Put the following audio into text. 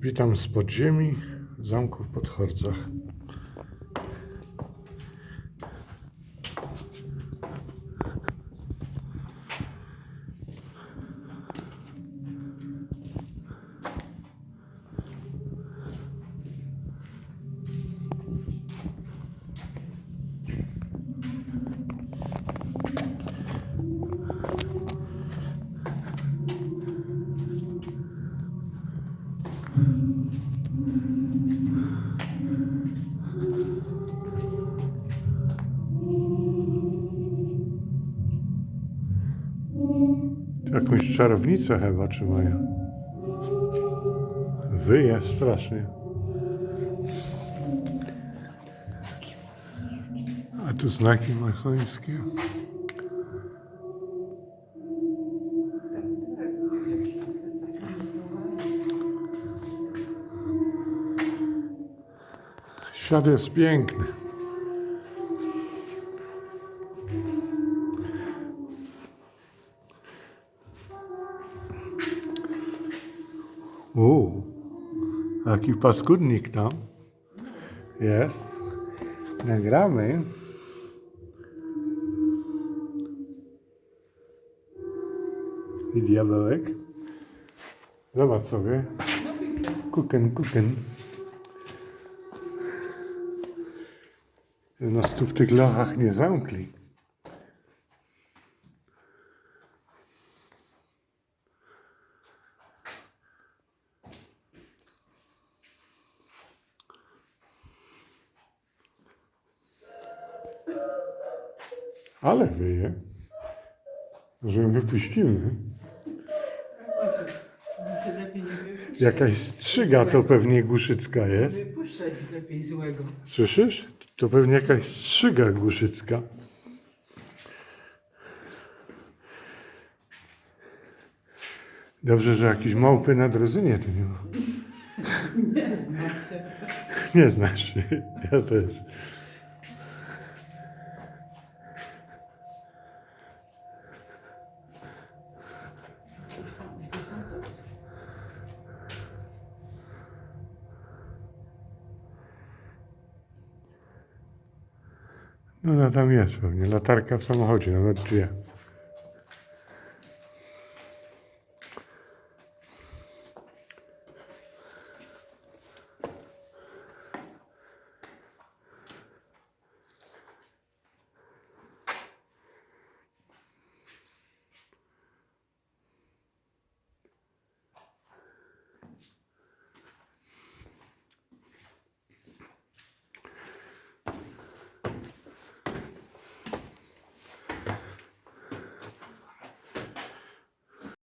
Witam z podziemi zamku w Podchorcach. Jakąś czarownicę chyba trzymają. Wyje strasznie. A tu znaki masońskie. Świat jest piękny. U, jaki paskudnik tam jest. Nagramy. I diabełek. Zobacz sobie. Kuken, kuken. Nas tu w tych lochach nie zamkli. Ale wyje. Że ją wypuścimy. Jakaś strzyga to pewnie Głuszycka jest. Wypuszczać lepiej złego. Słyszysz? To pewnie jakaś strzyga Głuszycka. Dobrze, że jakieś małpy na drozynie to nie ma. Nie znam się. Nie znasz się. Ja też. No, no tam jest pewnie. Latarka w samochodzie, nawet dwie.